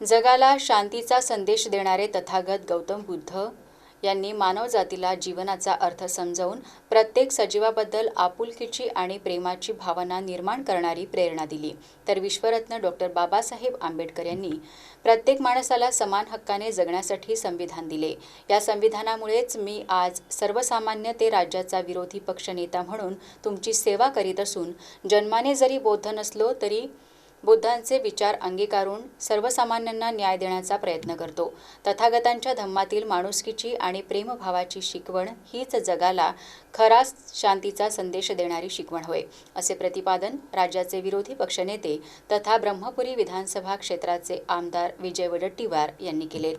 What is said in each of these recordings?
जगाला शांतीचा संदेश देणारे तथागत गौतम बुद्ध यांनी मानवजातीला जीवनाचा अर्थ समजावून प्रत्येक सजीवाबद्दल आपुलकीची आणि प्रेमाची भावना निर्माण करणारी प्रेरणा दिली. तर विश्वरत्न डॉक्टर बाबासाहेब आंबेडकर यांनी प्रत्येक माणसाला समान हक्काने जगण्यासाठी संविधान दिले. या संविधानामुळेच मी आज सर्वसामान्य ते राज्याचा विरोधी पक्षनेता म्हणून तुमची सेवा करीत असून जन्माने जरी बौद्ध नसलो तरी बुद्धांचे विचार अंगीकारून सर्वसामान्यांना न्याय देण्याचा प्रयत्न करतो. तथागतांच्या धम्मातील माणुसकीची आणि प्रेमभावाची शिकवण हीच जगाला खरा शांतीचा संदेश देणारी शिकवण होय असे प्रतिपादन राज्याचे विरोधी पक्षनेते तथा ब्रह्मपुरी विधानसभा क्षेत्राचे आमदार विजय वडट्टीवार यांनी केले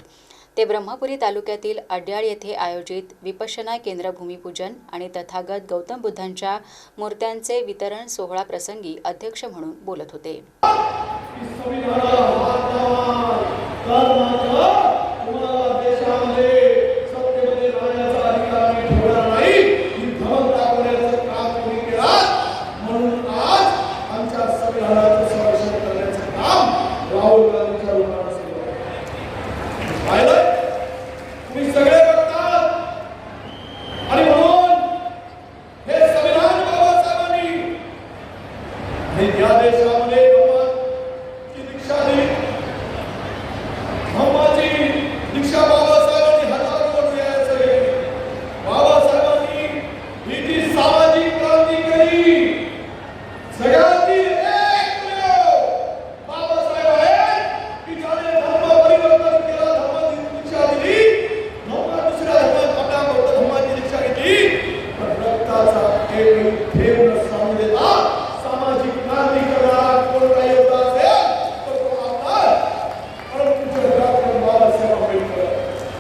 ते ब्रह्मपुरी तालुक्यातील अड्याळ येथे आयोजित विपश्यना केंद्र भूमिपूजन आणि तथागत गौतम बुद्धांच्या मूर्त्यांचे वितरण सोहळा प्रसंगी अध्यक्ष म्हणून बोलत होते. E a deixamos nele.